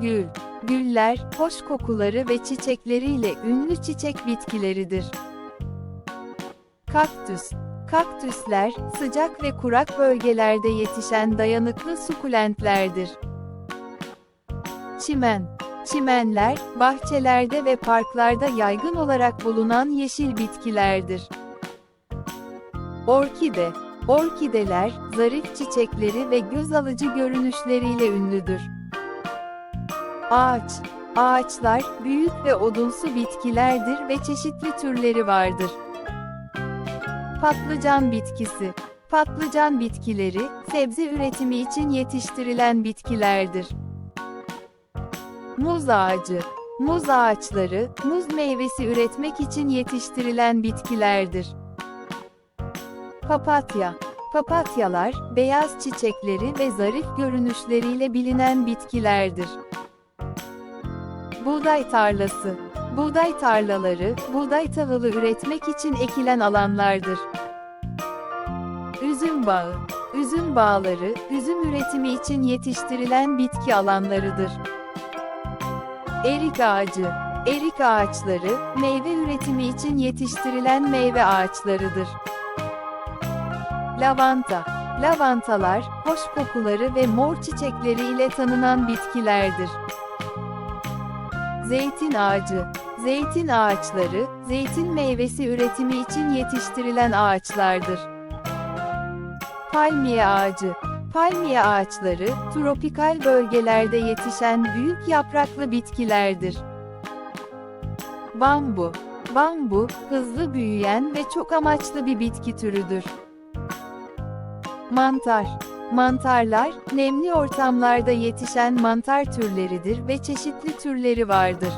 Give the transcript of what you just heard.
Gül. Güller, hoş kokuları ve çiçekleriyle ünlü çiçek bitkileridir. Kaktüs. Kaktüsler, sıcak ve kurak bölgelerde yetişen dayanıklı sukulentlerdir. Çimen. Çimenler, bahçelerde ve parklarda yaygın olarak bulunan yeşil bitkilerdir. Orkide. Orkideler, zarif çiçekleri ve göz alıcı görünüşleriyle ünlüdür. Ağaç. Ağaçlar, büyük ve odunsu bitkilerdir ve çeşitli türleri vardır. Patlıcan bitkisi. Patlıcan bitkileri, sebze üretimi için yetiştirilen bitkilerdir. Muz ağacı. Muz ağaçları, muz meyvesi üretmek için yetiştirilen bitkilerdir. Papatya. Papatyalar, beyaz çiçekleri ve zarif görünüşleriyle bilinen bitkilerdir. Buğday tarlası. Buğday tarlaları, buğday tahılı üretmek için ekilen alanlardır. Üzüm bağı. Üzüm bağları, üzüm üretimi için yetiştirilen bitki alanlarıdır. Erik ağacı. Erik ağaçları, meyve üretimi için yetiştirilen meyve ağaçlarıdır. Lavanta. Lavantalar, hoş kokuları ve mor çiçekleri ile tanınan bitkilerdir. Zeytin ağacı. Zeytin ağaçları, zeytin meyvesi üretimi için yetiştirilen ağaçlardır. Palmiye ağacı. Palmiye ağaçları, tropikal bölgelerde yetişen büyük yapraklı bitkilerdir. Bambu. Bambu, hızlı büyüyen ve çok amaçlı bir bitki türüdür. Mantar. Mantarlar, nemli ortamlarda yetişen mantar türleridir ve çeşitli türleri vardır.